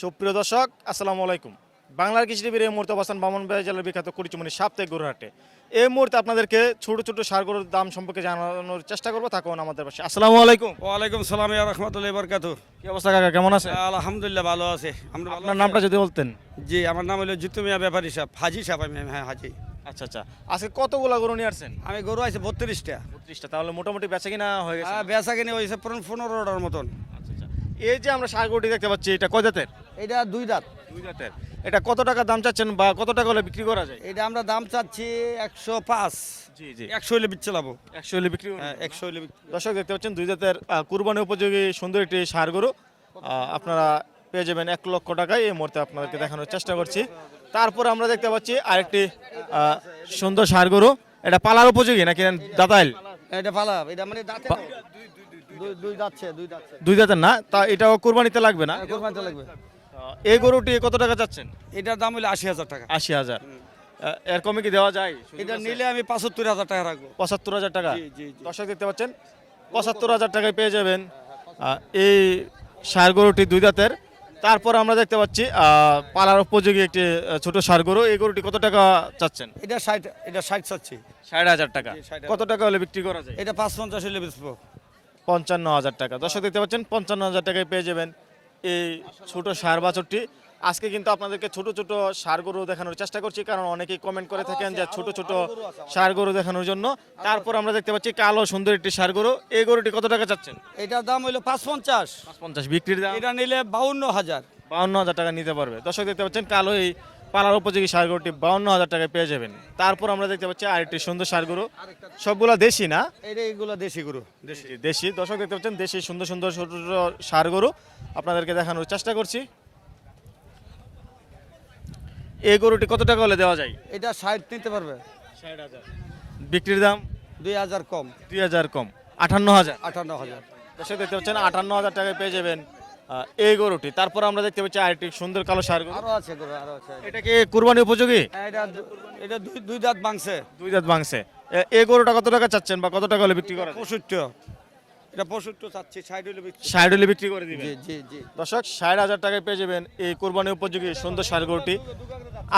সুপ্রিয় দর্শক আসসালামু আলাইকুম। বাংলার কৃষি টিভির এই মুহূর্তে অবস্থান বামনবাড়ি জেলার বিখ্যাত কুড়িচুমনি সাপ্তাহিক গরুহাটে। এই মুহূর্তে আপনাদেরকে ছোট ছোট সার গরুর দাম সম্পর্কে জানানোর চেষ্টা করব থাকুন আমাদের পাশে। আসসালামু আলাইকুম। ওয়ালাইকুম সালাম রহমতুল্লাহ বরকাত কি অবস্থা কাকা কেমন আছে আলহামদুলিল্লাহ ভালো আছে। আমরা আপনার নামটা যদি বলতেন। জি আমার নাম হলো জিতু মিয়া ব্যাপারী সাহেব হাজি সাহেব আমি হ্যাঁ হাজি। আচ্ছা আচ্ছা। আজকে কতগুলা গরু নিয়ে আসছেন? আমি গরু আছে বত্রিশটা। বত্রিশটা তাহলে মোটামুটি বেচা কিনা হয়ে গেছে। হ্যাঁ বেচা কিনে হয়েছে পনেরো পনেরোটার মতন। এই যে আমরা সার গরুটি দেখতে পাচ্ছি এটা কয় জাতের? এটা দুই দাঁত দুই জাতের। এটা কত টাকা দাম চাচ্ছেন বা কত টাকা হলে বিক্রি করা যায়? এটা আমরা দাম চাচ্ছি একশো পাঁচ। জি জি। একশো হলে বিচ্ছে লাভ। একশো হলে বিক্রি করবেন? হ্যাঁ একশো হলে বিক্রি- দর্শক দেখতে পাচ্ছেন দুই জাতের কুরবানি উপযোগী সুন্দর একটি সার গরু আহ, আপনারা পেয়ে যাবেন এক লক্ষ টাকায়। এই মুহূর্তে আপনাদেরকে দেখানোর চেষ্টা করছি। তারপর আমরা দেখতে পাচ্ছি আরেকটি আহ, সুন্দর সার গরু এটা পালার উপযোগী নাকি দাতাইল? এটা পালা এটা মানে। দুই জাতের না? তা এটাও কুরবানিতে লাগবে না? কোরবানিতে লাগবে। এই গরুটি কত টাকা চাচ্ছেন? এটার দাম হলো আশি হাজার টাকা। আশি হাজার। এর কমে কি দেওয়া যায়? এটা নিলে আমি পঁচাত্তর হাজার টাকা রাখব। পঁচাত্তর হাজার টাকা? জি, জি, জি। দর্শক দেখতে পাচ্ছেন পঁচাত্তর হাজার টাকায় পেয়ে যাবেন। এই সার গরুটি দুই দাঁতের তারপর আমরা দেখতে পাচ্ছি আহ, পালার উপযোগী একটি ছোট সার গরু। এই গরুটি কত টাকা চাচ্ছেন? এটা ষাট এটা ষাট চাচ্ছি। ষাট হাজার টাকা। কত টাকা হলে বিক্রি করা যায়? এটা পাঁচ পঞ্চাশ হলে বেচবো। পঞ্চান্ন হাজার টাকা। দর্শক দেখতে পাচ্ছেন পঞ্চান্ন হাজার টাকায় পেয়ে যাবেন এই ছোট সার বাছরটি। আজকে কিন্তু আপনাদেরকে ছোট ছোট সার গরু দেখানোর চেষ্টা করছি কারণ অনেকেই কমেন্ট করে থাকেন যে ছোট ছোট সার গরু দেখানোর জন্য। তারপর আমরা দেখতে পাচ্ছি কালো সুন্দর একটি সার গরু। এই গরুটি কত টাকা চাচ্ছেন? এটার দাম হইল পাঁচ পঞ্চাশ পাঁচ পঞ্চাশ বিক্রির দাম? এটা নিলে বাউন্ন হাজার বাউন্ন হাজার টাকা নিতে পারবে। দর্শক দেখতে পাচ্ছেন কালো এই পালার উপযোগী সার গরুটি বাউন্ন হাজার টাকায় পেয়ে যাবেন। তারপর আমরা দেখতে পাচ্ছি আরেকটি সুন্দর সার গরু সবগুলা দেশি না? এইগুলো দেশি গরু। দেশি দেশি। দর্শক দেখতে পাচ্ছেন দেশি সুন্দর সুন্দর ছোট ছোট সার গরু আপনাদেরকে দেখানোর চেষ্টা করছি। এই গরুটি কত টাকা হলে দেওয়া যায়? এটা ষাট নিতে পারবে। ষাট হাজার। বিক্রির দাম? দুই হাজার কম। দুই হাজার কম। আটান্ন হাজার। আটান্ন হাজার। দর্শক দেখতে পাচ্ছেন আটান্ন হাজার টাকায় পেয়ে যাবেন। এই গরুটি। তারপর আমরা দেখতে পাচ্ছি আরেকটি সুন্দর কালো সার গরু। আরও আছে গরু আরও আছে। এটা কি কুরবানি উপযোগী? হ্যাঁ, এটা এটা দুই দুই দাঁত মাংসে দুই দাঁত মাংসে এই গরুটা কত টাকা চাচ্ছেন বা কত টাকা হলে বিক্রি করা যায়? পঁয়ষট্টি। এটা পঁয়ষট্টি চাচ্ছি ষাট হলে বিক্রি ষাট হলে বিক্রি করে দিবেন। জি জি জি। দর্শক ষাট হাজার টাকায় পেয়ে যাবেন এই কোরবানি উপযোগী সুন্দর সার গরুটি।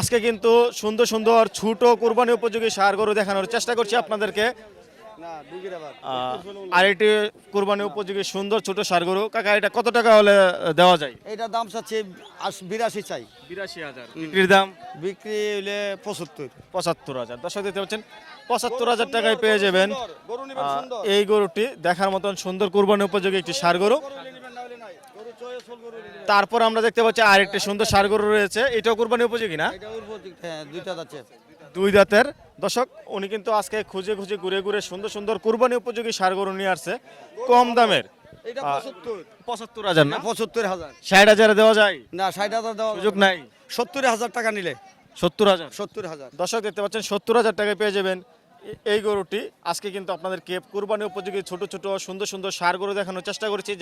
আজকে কিন্তু সুন্দর সুন্দর ছোট কোরবানি উপযোগী সার গরু দেখানোর চেষ্টা করছি আপনাদেরকে। আর কোরবানি উপযোগী সুন্দর ছোট সার গরু। কাকা এটা কত টাকা হলে দেওয়া যায়? এটার দাম চাচ্ছি বিরাশি চাই। বিরাশি হাজার। বিক্রির দাম? বিক্রি হইলে পঁচাত্তর। পঁচাত্তর হাজার। দর্শক দেখতে পাচ্ছেন পঁচাত্তর হাজার টাকায় পেয়ে যাবেন। এই গরুটি দেখার মতন সুন্দর কোরবানি উপযোগী একটি সার গরু। হলে। তারপর আমরা দেখতে পাচ্ছি আরেকটি সুন্দর সার গরু রয়েছে। এটাও কোরবানি উপযোগী না? এটা হ্যাঁ দুইটা আছে দুই দাঁতের দর্শক উনি কিন্তু আজকে খুঁজে খুঁজে ঘুরে ঘুরে সুন্দর সুন্দর কুরবানি উপযোগী সার গরু নিয়ে আসছে। কম দামের। পঁচাত্তর। হাজার না? পঁচাত্তর হাজার। ষাট হাজারে দেওয়া যায়? না ষাট হাজার দেওয়া সুযোগ নাই। সত্তর হাজার টাকা নিলে। সত্তর হাজার। সত্তর হাজার। দর্শক দেখতে পাচ্ছেন সত্তর হাজার টাকায় পেয়ে যাবেন। এই গরুটি আজকে কিন্তু আপনাদেরকে কুরবানি উপযোগী ছোট ছোট সুন্দর সুন্দর সার গরু দেখানোর চেষ্টা করেছি।